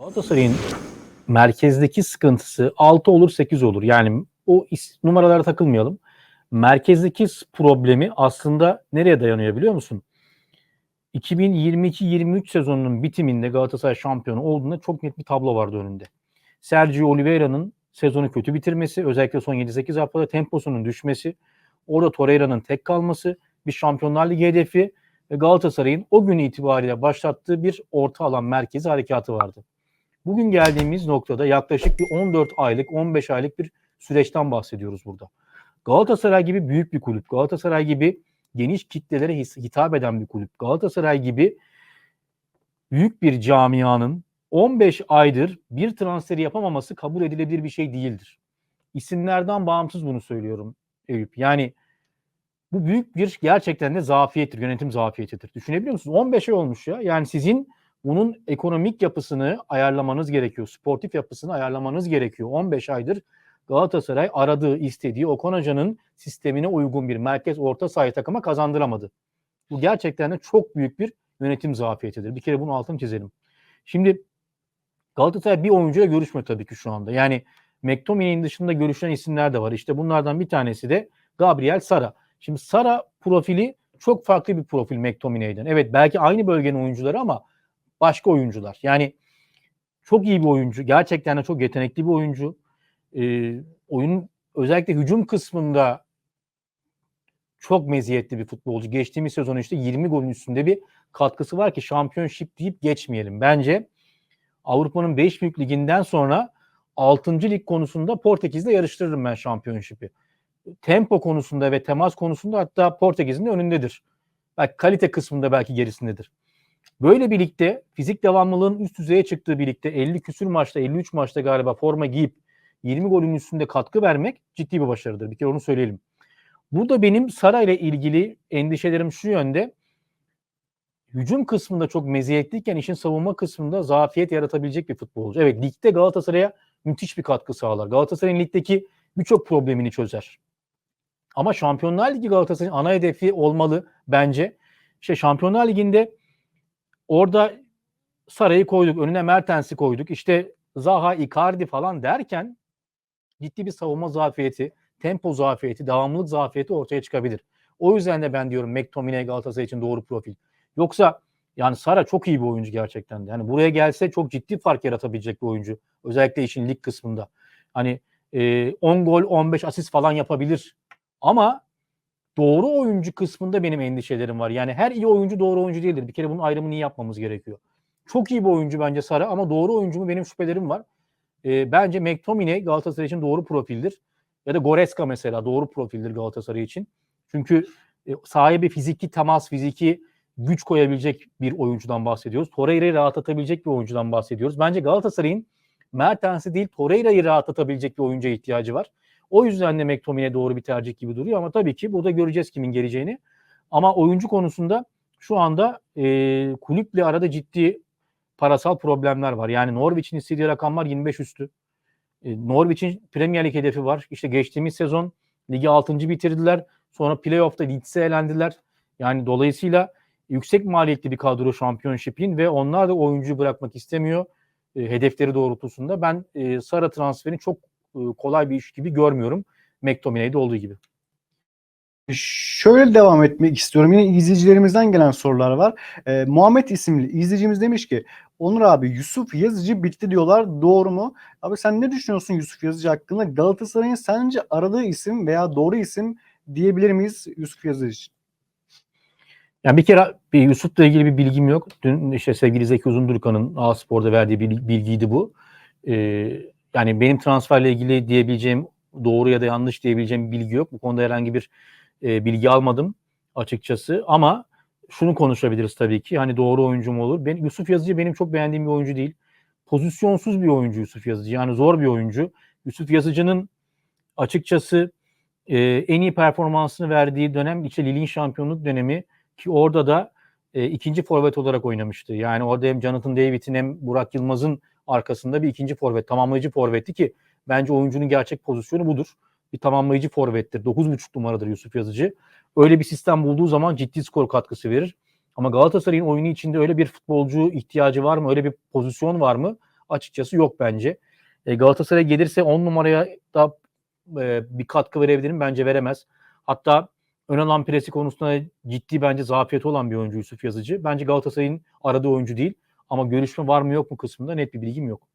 Galatasaray'ın merkezdeki sıkıntısı 6 olur 8 olur. Yani o numaralara takılmayalım. Merkezdeki problemi aslında nereye dayanıyor biliyor musun? 2022-23 sezonunun bitiminde Galatasaray şampiyonu olduğunda çok net bir tablo vardı önünde. Sergio Oliveira'nın sezonu kötü bitirmesi, özellikle son 7-8 haftada temposunun düşmesi, orada Torreira'nın tek kalması, bir Şampiyonlar Ligi hedefi ve Galatasaray'ın o gün itibariyle başlattığı bir orta alan merkezi harekatı vardı. Bugün geldiğimiz noktada yaklaşık bir 14 aylık, 15 aylık bir süreçten bahsediyoruz burada. Galatasaray gibi büyük bir kulüp, Galatasaray gibi geniş kitlelere hitap eden bir kulüp, Galatasaray gibi büyük bir camianın 15 aydır bir transferi yapamaması kabul edilebilir bir şey değildir. İsimlerden bağımsız bunu söylüyorum Eyüp. Yani bu büyük bir gerçekten de zafiyettir, yönetim zafiyetidir. Düşünebiliyor musunuz? 15 ay olmuş ya. Yani sizin bunun ekonomik yapısını ayarlamanız gerekiyor. Sportif yapısını ayarlamanız gerekiyor. 15 aydır Galatasaray aradığı, istediği Okan Hoca'nın sistemine uygun bir merkez orta sahaya takıma kazandıramadı. Bu gerçekten de çok büyük bir yönetim zafiyetidir. Bir kere bunu altını çizelim. Şimdi Galatasaray bir oyuncuyla görüşmüyor tabii ki şu anda. Yani McTominay'in dışında görüşen isimler de var. İşte bunlardan bir tanesi de Gabriel Sara. Şimdi Sara profili çok farklı bir profil McTominay'den. Evet belki aynı bölgenin oyuncuları ama başka oyuncular. Yani çok iyi bir oyuncu. Gerçekten de çok yetenekli bir oyuncu. Ee, oyunun özellikle hücum kısmında çok meziyetli bir futbolcu. Geçtiğimiz sezon işte 20 golün üstünde bir katkısı var ki şampiyonşip deyip geçmeyelim. Bence Avrupa'nın 5 büyük liginden sonra 6. lig konusunda Portekiz'le yarıştırırım ben şampiyonşipi. Tempo konusunda ve temas konusunda hatta Portekiz'in de önündedir. Belki kalite kısmında belki gerisindedir. Böyle birlikte fizik devamlılığın üst düzeye çıktığı birlikte 50 küsür maçta 53 maçta galiba forma giyip 20 golün üstünde katkı vermek ciddi bir başarıdır. Bir kere onu söyleyelim. Burada benim Sara ile ilgili endişelerim şu yönde. Hücum kısmında çok meziyetliyken işin savunma kısmında zafiyet yaratabilecek bir futbolcu. Evet ligde Galatasaray'a müthiş bir katkı sağlar. Galatasaray'ın ligdeki birçok problemini çözer. Ama Şampiyonlar Ligi Galatasaray'ın ana hedefi olmalı bence. İşte Şampiyonlar Ligi'nde orada Saray'ı koyduk, önüne Mertens'i koyduk. İşte Zaha, Icardi falan derken ciddi bir savunma zafiyeti, tempo zafiyeti, devamlılık zafiyeti ortaya çıkabilir. O yüzden de ben diyorum McTominay Galatasaray için doğru profil. Yoksa yani Sara çok iyi bir oyuncu gerçekten. Yani buraya gelse çok ciddi fark yaratabilecek bir oyuncu. Özellikle işin lig kısmında. Hani e, 10 gol 15 asist falan yapabilir. Ama doğru oyuncu kısmında benim endişelerim var. Yani her iyi oyuncu doğru oyuncu değildir. Bir kere bunun ayrımını iyi yapmamız gerekiyor. Çok iyi bir oyuncu bence Sara ama doğru oyuncu mu benim şüphelerim var. E, bence McTominay Galatasaray için doğru profildir. Ya da Goreska mesela doğru profildir Galatasaray için. Çünkü e, sahaya bir fiziki temas, fiziki güç koyabilecek bir oyuncudan bahsediyoruz. Torreira'yı rahatlatabilecek bir oyuncudan bahsediyoruz. Bence Galatasaray'ın Mertens'i değil Torreira'yı rahatlatabilecek bir oyuncuya ihtiyacı var. O yüzden de McTominay doğru bir tercih gibi duruyor ama tabii ki burada göreceğiz kimin geleceğini. Ama oyuncu konusunda şu anda e, kulüple arada ciddi parasal problemler var. Yani Norwich'in istediği rakamlar 25 üstü. E, Norwich'in Premier Lig hedefi var. İşte geçtiğimiz sezon ligi 6. bitirdiler. Sonra playoff'ta Leeds'e elendiler. Yani dolayısıyla yüksek maliyetli bir kadro şampiyonşipin ve onlar da oyuncuyu bırakmak istemiyor e, hedefleri doğrultusunda. Ben e, Sara transferini çok kolay bir iş gibi görmüyorum. McTominay'de olduğu gibi. Şöyle devam etmek istiyorum. Yine izleyicilerimizden gelen sorular var. Ee, Muhammed isimli izleyicimiz demiş ki Onur abi Yusuf Yazıcı bitti diyorlar. Doğru mu? Abi sen ne düşünüyorsun Yusuf Yazıcı hakkında? Galatasaray'ın sence aradığı isim veya doğru isim diyebilir miyiz Yusuf Yazıcı için? Yani bir kere bir Yusuf'la ilgili bir bilgim yok. Dün işte sevgili Zeki Uzundurkan'ın A Spor'da verdiği bir bilgiydi bu. Ee, yani benim transferle ilgili diyebileceğim doğru ya da yanlış diyebileceğim bilgi yok. Bu konuda herhangi bir e, bilgi almadım açıkçası. Ama şunu konuşabiliriz tabii ki. Hani doğru oyuncu mu olur? Ben, Yusuf Yazıcı benim çok beğendiğim bir oyuncu değil. Pozisyonsuz bir oyuncu Yusuf Yazıcı. Yani zor bir oyuncu. Yusuf Yazıcı'nın açıkçası e, en iyi performansını verdiği dönem işte Lille'in şampiyonluk dönemi ki orada da e, ikinci forvet olarak oynamıştı. Yani orada hem Jonathan David'in hem Burak Yılmaz'ın arkasında bir ikinci forvet, tamamlayıcı forvetti ki bence oyuncunun gerçek pozisyonu budur. Bir tamamlayıcı forvettir. 9.5 numaradır Yusuf Yazıcı. Öyle bir sistem bulduğu zaman ciddi skor katkısı verir. Ama Galatasaray'ın oyunu içinde öyle bir futbolcu ihtiyacı var mı? Öyle bir pozisyon var mı? açıkçası yok bence. E, Galatasaray gelirse 10 numaraya da e, bir katkı verebilir mi? Bence veremez. Hatta ön alan presi konusunda ciddi bence zafiyeti olan bir oyuncu Yusuf Yazıcı. Bence Galatasaray'ın aradığı oyuncu değil. Ama görüşme var mı yok mu kısmında net bir bilgim yok.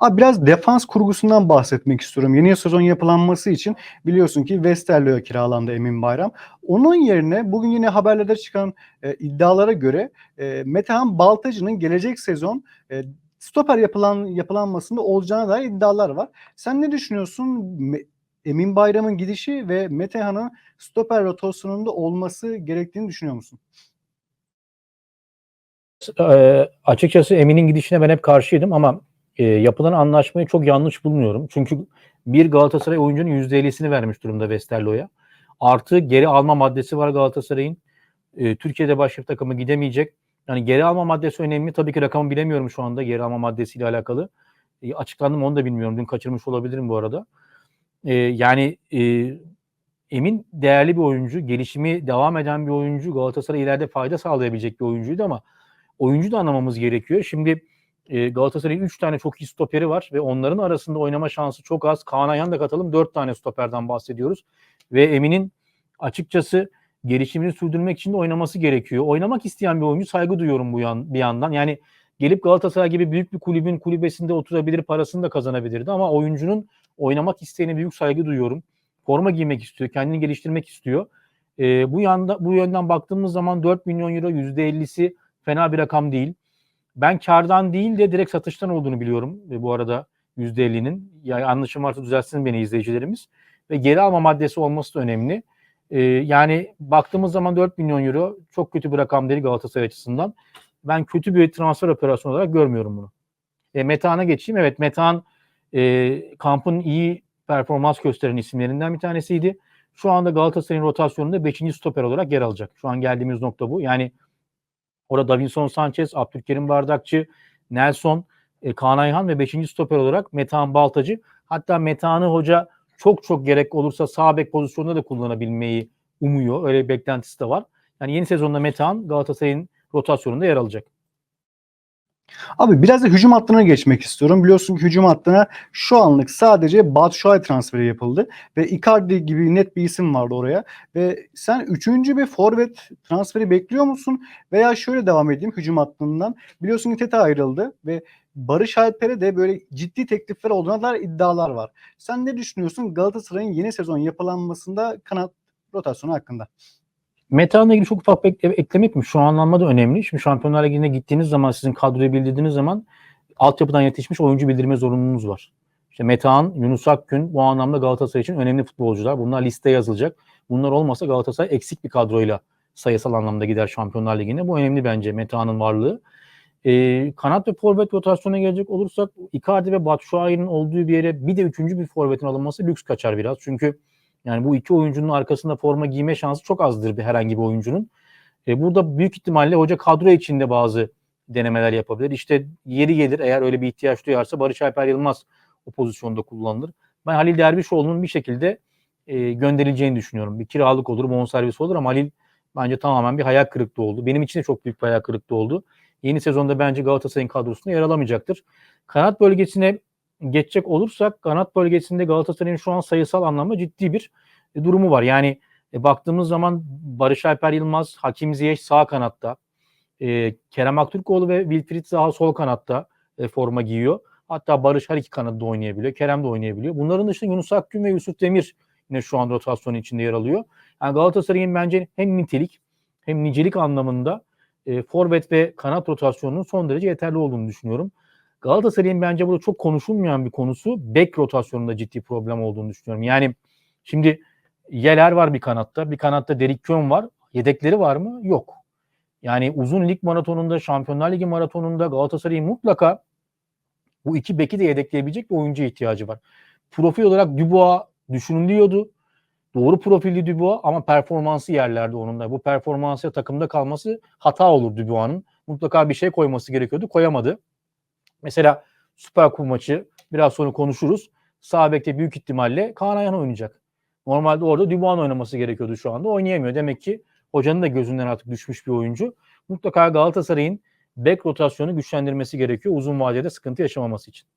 Abi biraz defans kurgusundan bahsetmek istiyorum. Yeni sezon yapılanması için biliyorsun ki Westerlo'ya kiralandı Emin Bayram. Onun yerine bugün yine haberlerde çıkan e, iddialara göre e, Metehan Baltacı'nın gelecek sezon e, stoper yapılan yapılanmasında olacağına dair iddialar var. Sen ne düşünüyorsun? Emin Bayram'ın gidişi ve Metehan'ın stoper rotasyonunda olması gerektiğini düşünüyor musun? E, açıkçası Emin'in gidişine ben hep karşıydım ama e, yapılan anlaşmayı çok yanlış bulmuyorum. Çünkü bir Galatasaray oyuncunun %50'sini vermiş durumda Westerlo'ya. Artı geri alma maddesi var Galatasaray'ın. E, Türkiye'de başka bir takıma gidemeyecek. Yani geri alma maddesi önemli. Tabii ki rakamı bilemiyorum şu anda geri alma maddesiyle alakalı. E, açıklandı mı onu da bilmiyorum. Dün kaçırmış olabilirim bu arada. E, yani e, Emin değerli bir oyuncu. Gelişimi devam eden bir oyuncu. Galatasaray ileride fayda sağlayabilecek bir oyuncuydu ama oyuncu da anlamamız gerekiyor. Şimdi e, Galatasaray'ın 3 tane çok iyi stoperi var ve onların arasında oynama şansı çok az. Kaan Ayhan da katalım 4 tane stoperden bahsediyoruz. Ve Emin'in açıkçası gelişimini sürdürmek için de oynaması gerekiyor. Oynamak isteyen bir oyuncu saygı duyuyorum bu yan, bir yandan. Yani gelip Galatasaray gibi büyük bir kulübün kulübesinde oturabilir, parasını da kazanabilirdi ama oyuncunun oynamak isteğine büyük saygı duyuyorum. Forma giymek istiyor, kendini geliştirmek istiyor. E, bu yanda bu yönden baktığımız zaman 4 milyon euro %50'si fena bir rakam değil. Ben kardan değil de direkt satıştan olduğunu biliyorum e, bu arada %50'nin. Yani yanlışım varsa düzeltsin beni izleyicilerimiz. Ve geri alma maddesi olması da önemli. E, yani baktığımız zaman 4 milyon euro çok kötü bir rakam değil Galatasaray açısından. Ben kötü bir transfer operasyonu olarak görmüyorum bunu. E, Metehan'a geçeyim. Evet Metehan e, kampın iyi performans gösteren isimlerinden bir tanesiydi. Şu anda Galatasaray'ın rotasyonunda 5. stoper olarak yer alacak. Şu an geldiğimiz nokta bu. Yani Orada Davinson Sanchez, Abdülkerim Bardakçı, Nelson, e, Kaan Ayhan ve 5. stoper olarak Metehan Baltacı. Hatta Metehan'ı hoca çok çok gerek olursa sağ bek pozisyonunda da kullanabilmeyi umuyor. Öyle bir beklentisi de var. Yani yeni sezonda Metehan Galatasaray'ın rotasyonunda yer alacak. Abi biraz da hücum hattına geçmek istiyorum. Biliyorsun ki hücum hattına şu anlık sadece Batshuayi transferi yapıldı ve Icardi gibi net bir isim vardı oraya. Ve sen üçüncü bir forvet transferi bekliyor musun? Veya şöyle devam edeyim hücum hattından. Biliyorsun ki Tete ayrıldı ve Barış Alper'e de böyle ciddi teklifler olduğuna dair iddialar var. Sen ne düşünüyorsun Galatasaray'ın yeni sezon yapılanmasında kanat rotasyonu hakkında? Metehan'la ilgili çok ufak bir ekle- ekleme yapayım. Şu anlamda da önemli. Şimdi Şampiyonlar Ligi'ne gittiğiniz zaman sizin kadroyu bildirdiğiniz zaman altyapıdan yetişmiş oyuncu bildirme zorunluluğunuz var. İşte Metehan, Yunus Akgün bu anlamda Galatasaray için önemli futbolcular. Bunlar listeye yazılacak. Bunlar olmasa Galatasaray eksik bir kadroyla sayısal anlamda gider Şampiyonlar Ligi'ne. Bu önemli bence Metehan'ın varlığı. Ee, kanat ve forvet rotasyona gelecek olursak Icardi ve Batshuayi'nin olduğu bir yere bir de üçüncü bir forvetin alınması lüks kaçar biraz. Çünkü yani bu iki oyuncunun arkasında forma giyme şansı çok azdır bir herhangi bir oyuncunun. E, burada büyük ihtimalle hoca kadro içinde bazı denemeler yapabilir. İşte yeri gelir eğer öyle bir ihtiyaç duyarsa Barış Alper Yılmaz o pozisyonda kullanılır. Ben Halil Dervişoğlu'nun bir şekilde e, gönderileceğini düşünüyorum. Bir kiralık olur, bonservis olur ama Halil bence tamamen bir hayal kırıklığı oldu. Benim için de çok büyük bir hayal kırıklığı oldu. Yeni sezonda bence Galatasaray'ın kadrosunda yer alamayacaktır. Kanat bölgesine geçecek olursak kanat bölgesinde Galatasaray'ın şu an sayısal anlamda ciddi bir e, durumu var. Yani e, baktığımız zaman Barış Alper Yılmaz, Hakim Ziyech sağ kanatta, e, Kerem Aktürkoğlu ve Wilfried Zaha sol kanatta e, forma giyiyor. Hatta Barış her iki kanatta oynayabiliyor. Kerem de oynayabiliyor. Bunların dışında Yunus Akgün ve Yusuf Demir yine şu an rotasyonun içinde yer alıyor. Yani Galatasaray'ın bence hem nitelik hem nicelik anlamında e, forvet ve kanat rotasyonunun son derece yeterli olduğunu düşünüyorum. Galatasaray'ın bence burada çok konuşulmayan bir konusu bek rotasyonunda ciddi problem olduğunu düşünüyorum. Yani şimdi Yeler var bir kanatta. Bir kanatta Derik Kön var. Yedekleri var mı? Yok. Yani uzun lig maratonunda, Şampiyonlar Ligi maratonunda Galatasaray'ın mutlaka bu iki beki de yedekleyebilecek bir oyuncu ihtiyacı var. Profil olarak Dubois düşünülüyordu. Doğru profilli Dubois ama performansı yerlerde onun da. Bu performansı takımda kalması hata olur Dubois'ın. Mutlaka bir şey koyması gerekiyordu. Koyamadı. Mesela Süper Kupa maçı biraz sonra konuşuruz. Sağ bekte büyük ihtimalle Kaan Ayhan oynayacak. Normalde orada Dubois'un oynaması gerekiyordu şu anda. Oynayamıyor. Demek ki hocanın da gözünden artık düşmüş bir oyuncu. Mutlaka Galatasaray'ın bek rotasyonu güçlendirmesi gerekiyor uzun vadede sıkıntı yaşamaması için.